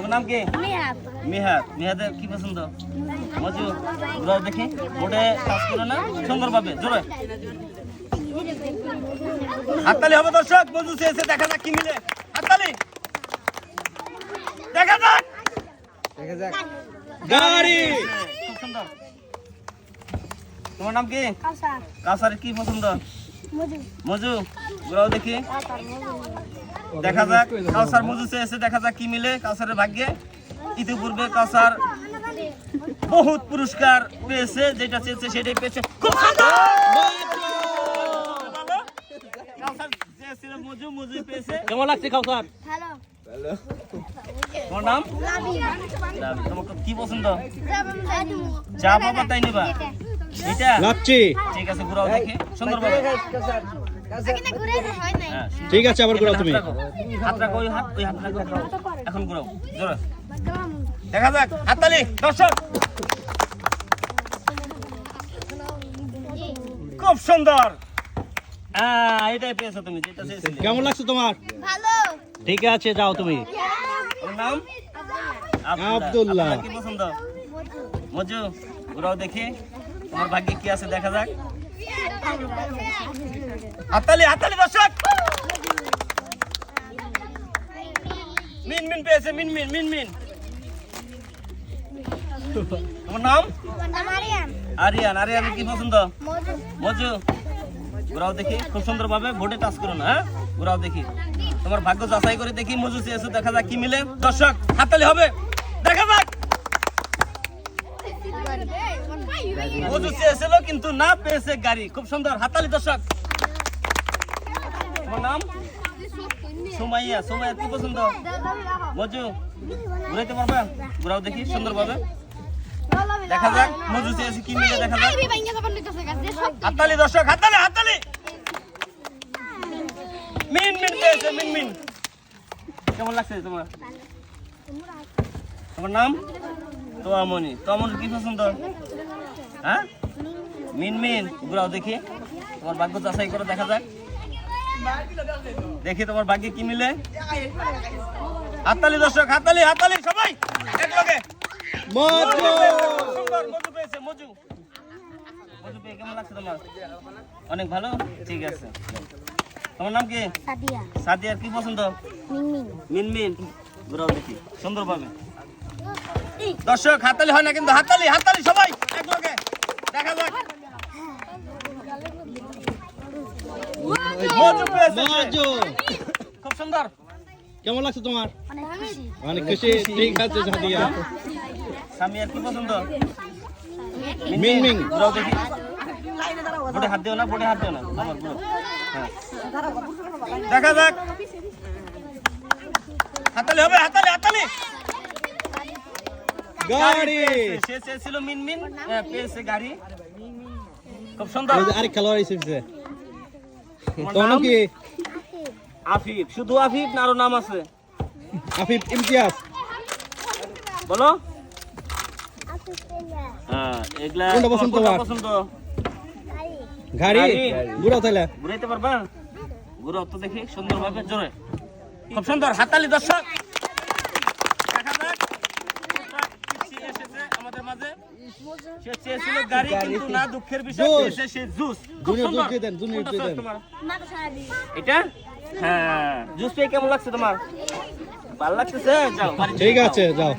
তোমার নাম কি? মিহাদ মিহাদের কি পছন্দ? মজু ঘুরাও দেখি। বোর্ডে কাজ করো না? সুন্দরভাবে জোরে। হাততালি হবে দর্শক। মজু চেয়েছে দেখা যাক কি মিলে। হাততালি। দেখা যাক। গাড়ি। খুব সুন্দর। তোমার নাম কি? কাউসার। কি পছন্দ? মজু। ঘুরাও দেখি। দেখা যাক কাউসার মজু চেয়েছে দেখা যাক কি মিলে কাউসারের ভাগ্যে। ইতিপূর্বে কাউসার বহুত পুরস্কার পেয়েছে যেটা চেয়েছে সেটাই পেয়েছে। খুব কেমন লাগছে কাউসার? তোমার নাম? তোমার কি পছন্দ? যা বাবা তাই নিবা। এটা? লাচ্ছি। ঠিক আছে ঘুরাও দেখি। সুন্দরভাবে। হ্যাঁ ঠিক আছে আবার ঘুরাও তুমি। হাত রাখো। ওই হাত ওই হাত রাখো। এখন ঘুরাও জোরে দেখা যাক হাততালি। দর্শক। খুব সুন্দর। হ্যাঁ এটাই পেয়েছ তুমি যেটা কেমন লাগছে তোমার? ভালো। ঠিক আছে যাও তুমি। নাম? আব্দুল্লাহ। কি পছন্দ? মজু ঘুরাও দেখি। তোমার ভাগ্যে কি আছে দেখা যাক। হাততালি হাততালি দর্শক। মিন মিন পেয়েছে, মিন মিন মিন মিন। তোমার নাম? আরিয়ান আরিয়ান, কি পছন্দ? মজু। ঘুরাও দেখি, খুব সুন্দর ভাবে ভোটে টাচ করো না হ্যাঁ? ঘুরাও দেখি। তোমার ভাগ্য যাচাই করে দেখি মজু চেয়েছো দেখা যাক কি মিলে। দর্শক, হাততালি হবে দেখা যাক মজু চেয়েছিল, কিন্তু না পেয়েছে গাড়ি। খুব সুন্দর। হাততালি দর্শক। তোমার নাম? সুমাইয়া। সুমাইয়া কি পছন্দ। মজু, ঘুরাইতে পারবা? ঘুরাও দেখি সুন্দর ভাবে দেখা যাক, মজু চেয়েছে কি মিলে দেখা যাক। হাততালি দর্শক হাততালি হাততালি মিন মিন পেয়েছে মিন মিন। কেমন লাগছে তোমার? তোমার নাম? তোয়ামনি। তোয়ামনি কি পছন্দ? হ্যাঁ? মিন মিন ঘুরাও দেখি। তোমার ভাগ্য যাচাই করে দেখা যাক। দেখি তোমার ভাগ্যে কি মিলে। হাততালি দর্শক হাততালি হাততালি সবাই! একলগে। মজু মজু পেয়েছে মজু মজু পেয়ে কেমন লাগছে তোমার? অনেক ভালো? ঠিক আছে। তোমার নাম কি? সাদিয়া। সাদিয়ার কি পছন্দ? মিনমিন মিনমিন ঘুরাও দেখি সুন্দর পাবে দর্শক হাততালি হয় না কিন্তু হাততালি হাততালি সবাই একলগে। দেখা যাক। খুব সুন্দর। কেমন লাগছে তোমার? অনেক খুশি। অনেক খুশি। ঠিক আছে সাদিয়া। সামিয়ার কি পছন্দ? মিনমিন ঘুরাও দেখি। বোটে হাত দিও না বোটে হাত দিও না। আমার হ্যাঁ দেখা যাক। হাতালি হবে হাতালি হাতালি গাড়ি। সে চেয়েছিল মিনমিন। হ্যাঁ, পেয়েছে গাড়ি। খুব সুন্দর। আরেক খেলোয়াড় এসেছে তোমার কি? আফিফ। শুধু আফিফ না আরও নাম আছে? আফিফ ইমতিয়াজ। বলো। হ্যাঁ এগুলা কোনটা পছন্দ পছন্দ? গাড়ি। গাড়ি। ঘুরাও তাহলে। ঘুরাইতে পারবা? ঘুরাও তো দেখি সুন্দর ভাবে জোরে। খুব সুন্দর হাতালি দর্শক দেখা যাক সে এসেছে আমাদের মাঝে। সে চেয়েছিল গাড়ি কিন্তু না দুঃখের বিষয় পেয়েছে সে জুস। খুব সুন্দর। এটা? হ্যাঁ। জুস পেয়ে কেমন লাগছে তোমার? ভালো লাগতেছে? যাও ঠিক আছে যাও।